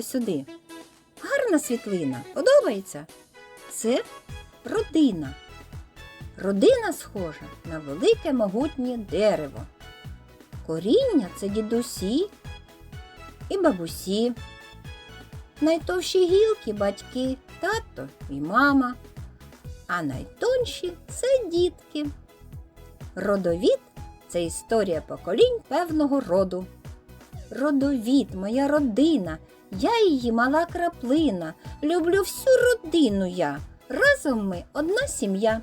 Поглянь сюди. Гарна світлина. Подобається? Це родина. Родина схожа на велике могутнє дерево. Коріння це дідусі і бабусі. Найтовші гілки батьки, тато і мама, а найтонші це дітки. Родовід це історія поколінь певного роду. Родовід, моя родина, я її мала краплина. Люблю всю родину я. Разом ми одна сім'я.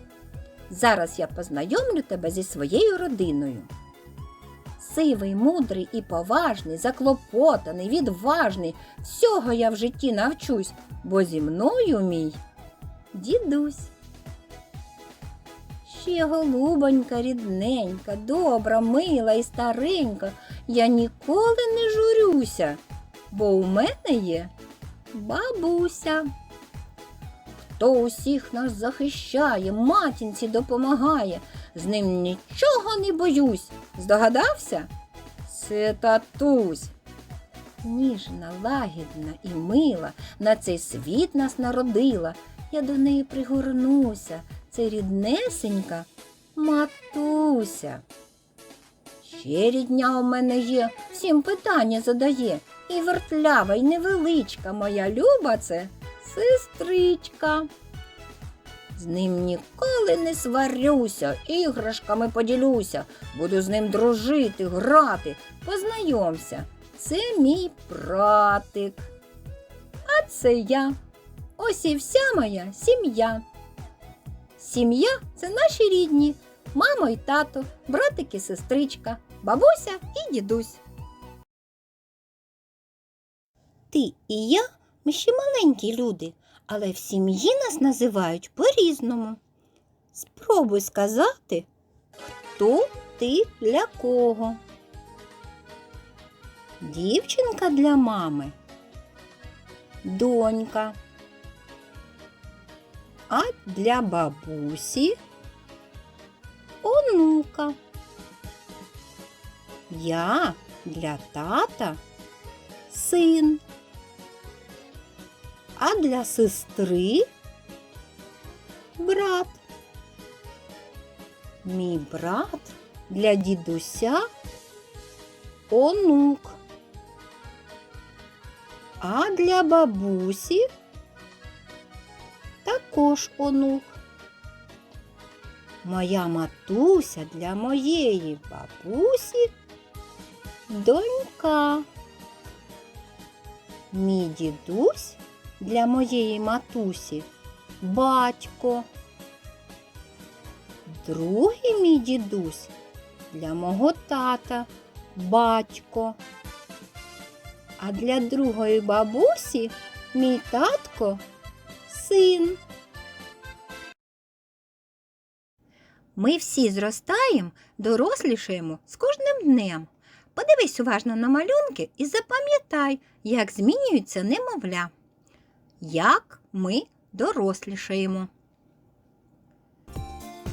Зараз я познайомлю тебе зі своєю родиною. Сивий, мудрий і поважний, заклопотаний, відважний. Всього я в житті навчусь, бо зі мною мій дідусь. Ще голубонька, рідненька, добра, мила і старенька. Я ніколи не журюся, бо у мене є бабуся. Хто усіх нас захищає, матінці допомагає, з ним нічого не боюсь. Здогадався? Це татусь. Ніжна, лагідна і мила, на цей світ нас народила. Я до неї пригорнуся. Це ріднесенька матуся. Ще рідня у мене є, всім питання задає. І вертлява, і невеличка моя люба це сестричка. З ним ніколи не сварюся, іграшками поділюся, буду з ним дружити, грати. Познайомся, це мій братик. А це я. Ось і вся моя сім'я. Сім'я це наші рідні, мамо і тато, братик і сестричка, бабуся і дідусь. Ти і я ми ще маленькі люди, але в сім'ї нас називають по-різному. Спробуй сказати, хто ти для кого. Дівчинка для мами, донька. А для бабусі онука. Я для тата син. А для сестри брат. Мій брат для дідуся онук. А для бабусі також онук. Моя матуся для моєї бабусі донька. Мій дідусь для моєї матусі батько. Другий мій дідусь для мого тата батько. А для другої бабусі мій татко син. Ми всі зростаємо, дорослішаємо з кожним днем. Подивись уважно на малюнки і запам'ятай, як змінюється немовля. Як ми дорослішаємо.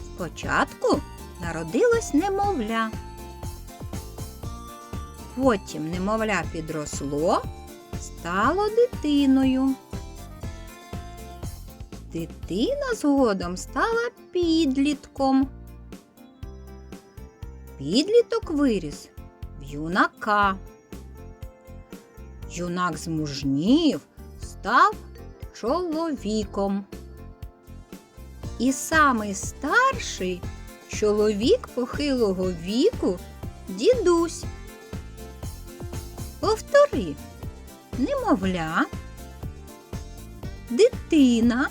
Спочатку народилось немовля. Потім немовля підросло, стало дитиною. Дитина згодом стала підлітком. Підліток виріс в юнака. Юнак змужнів, став чоловіком. І самий старший чоловік похилого віку дідусь. Повтори немовля, дитина,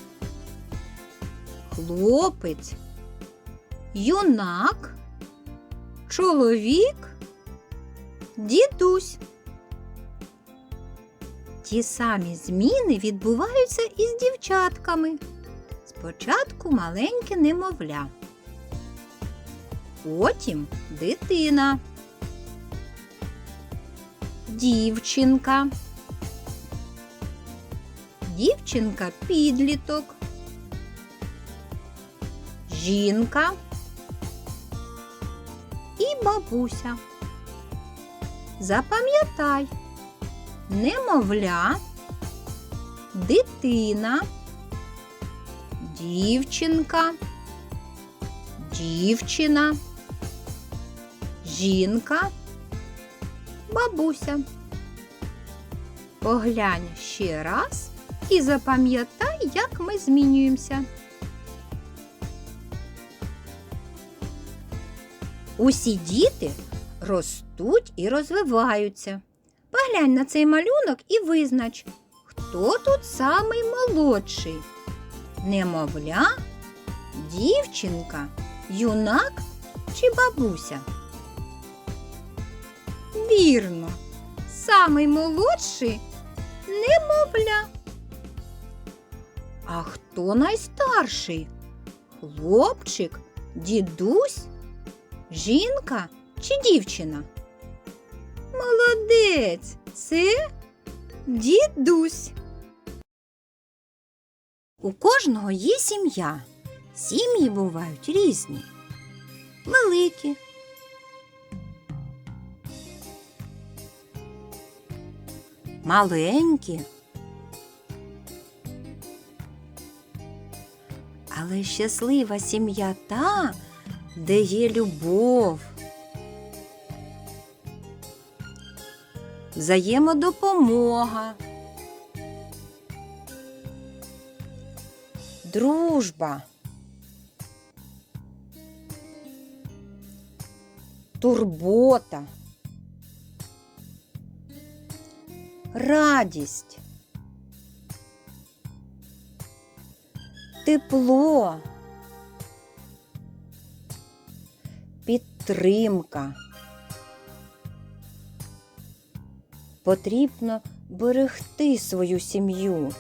хлопець, юнак, чоловік, дідусь. Ті самі зміни відбуваються і з дівчатками. Спочатку маленьке немовля, потім дитина, дівчинка, дівчинка підліток, жінка і бабуся. Запам'ятай, немовля, дитина, дівчинка, дівчина, жінка, бабуся. Поглянь ще раз і запам'ятай, як ми змінюємося. Усі діти ростуть і розвиваються. Поглянь на цей малюнок і визнач, хто тут самий молодший? Немовля, дівчинка, юнак чи бабуся? Вірно, самий молодший немовля. А хто найстарший? Хлопчик, дідусь, жінка чи дівчина? Молодець, це дідусь. У кожного є сім'я. Сім'ї бувають різні. Великі. Маленькі. Але щаслива сім'я та, де є любов. Взаємодопомога. Дружба. Турбота. Радість. Тепло. Підтримка. Потрібно берегти свою сім'ю.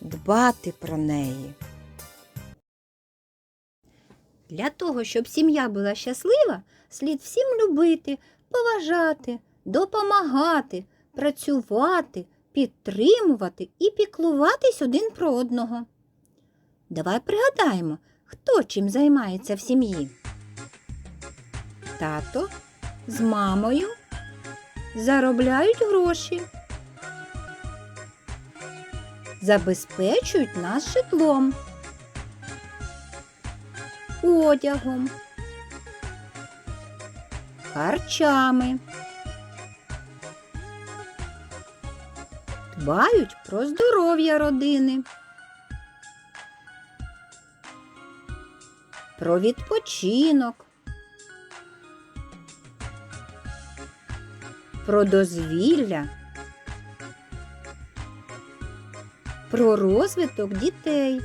Дбати про неї. Для того, щоб сім'я була щаслива, слід всім любити, поважати, допомагати, працювати, підтримувати і піклуватись один про одного. Давай пригадаємо, хто чим займається в сім'ї. Тато з мамою заробляють гроші, забезпечують нас житлом, одягом, харчами, дбають про здоров'я родини, про відпочинок. Про дозвілля, про розвиток дітей.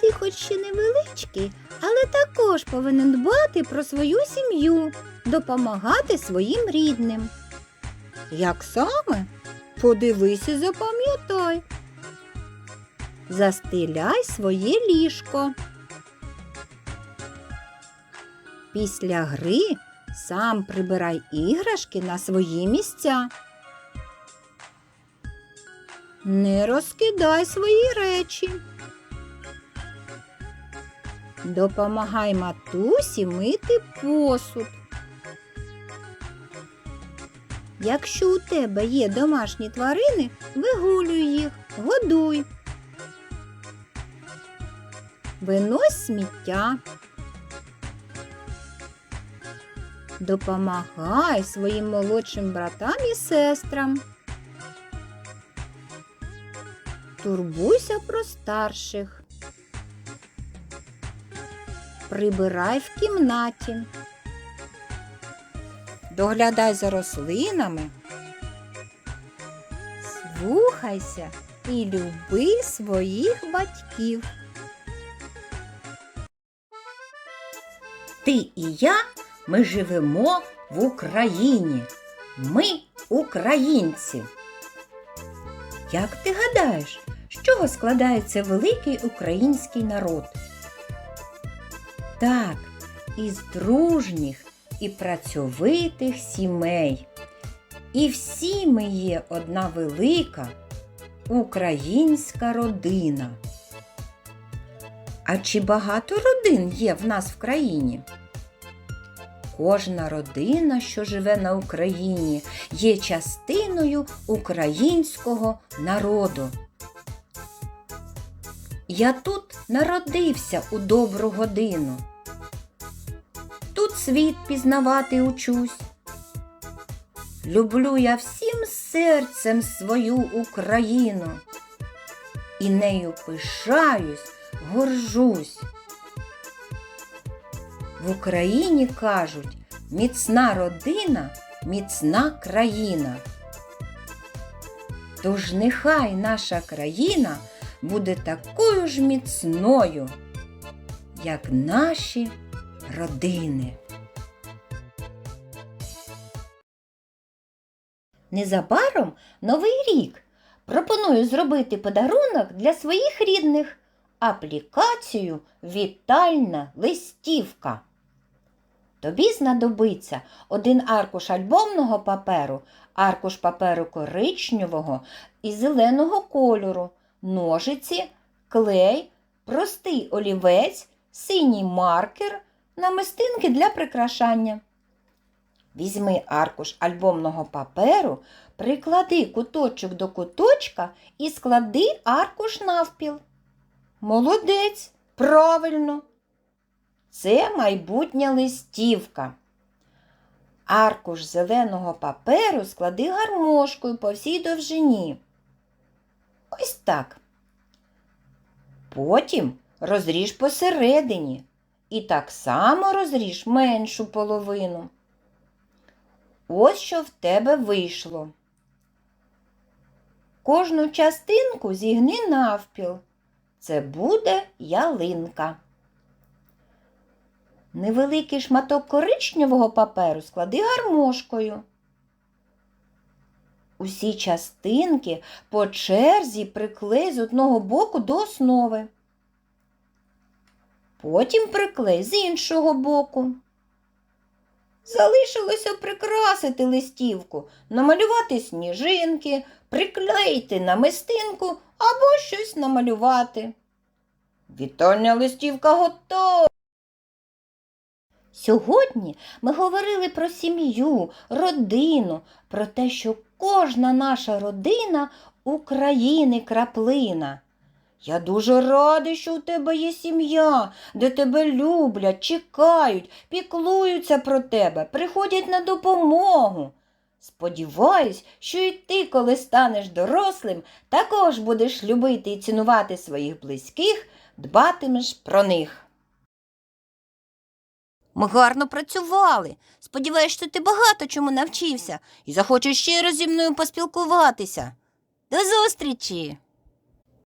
Ти хоч ще невеличкий, але також повинен дбати про свою сім'ю, допомагати своїм рідним. Як саме? Подивись і запам'ятай. Застеляй своє ліжко. Після гри сам прибирай іграшки на свої місця. Не розкидай свої речі. Допомагай матусі мити посуд. Якщо у тебе є домашні тварини, вигулюй їх, годуй. Винось сміття. Допомагай своїм молодшим братам і сестрам. Турбуйся про старших. Прибирай в кімнаті. Доглядай за рослинами. Слухайся і люби своїх батьків. Ти і я ми живемо в Україні. Ми українці. Як ти гадаєш, з чого складається великий український народ? Так, із дружніх і працьовитих сімей. І всі ми є одна велика українська родина. А чи багато родин є в нас в країні? Кожна родина, що живе на Україні, є частиною українського народу. Я тут народився у добру годину. Тут світ пізнавати учусь. Люблю я всім серцем свою Україну і нею пишаюсь, горжусь. В Україні кажуть, міцна родина, міцна країна. Тож нехай наша країна буде такою ж міцною, як наші родини. Незабаром новий рік. Пропоную зробити подарунок для своїх рідних аплікацію Вітальна листівка. Тобі знадобиться один аркуш альбомного паперу, аркуш паперу коричневого і зеленого кольору, ножиці, клей, простий олівець, синій маркер, намистинки для прикрашання. Візьми аркуш альбомного паперу, приклади куточок до куточка і склади аркуш навпіл. Молодець, правильно. Це майбутня листівка. Аркуш зеленого паперу склади гармошкою по всій довжині. Ось так. Потім розріж посередині і так само розріж меншу половину. Ось що в тебе вийшло. Кожну частинку зігни навпіл. Це буде ялинка. Невеликий шматок коричневого паперу склади гармошкою. Усі частинки по черзі приклей з одного боку до основи. Потім приклей з іншого боку. Залишилося прикрасити листівку, намалювати сніжинки, приклеїти намистинку або щось намалювати. Вітальня листівка готова. Сьогодні ми говорили про сім'ю, родину, про те, що кожна наша родина України краплина. Я дуже радий, що у тебе є сім'я, де тебе люблять, чекають, піклуються про тебе, приходять на допомогу. Сподіваюсь, що і ти, коли станеш дорослим, також будеш любити і цінувати своїх близьких, дбатимеш про них. Ми гарно працювали. Сподіваюсь, що ти багато чому навчився і захочеш ще раз зі мною поспілкуватися. До зустрічі!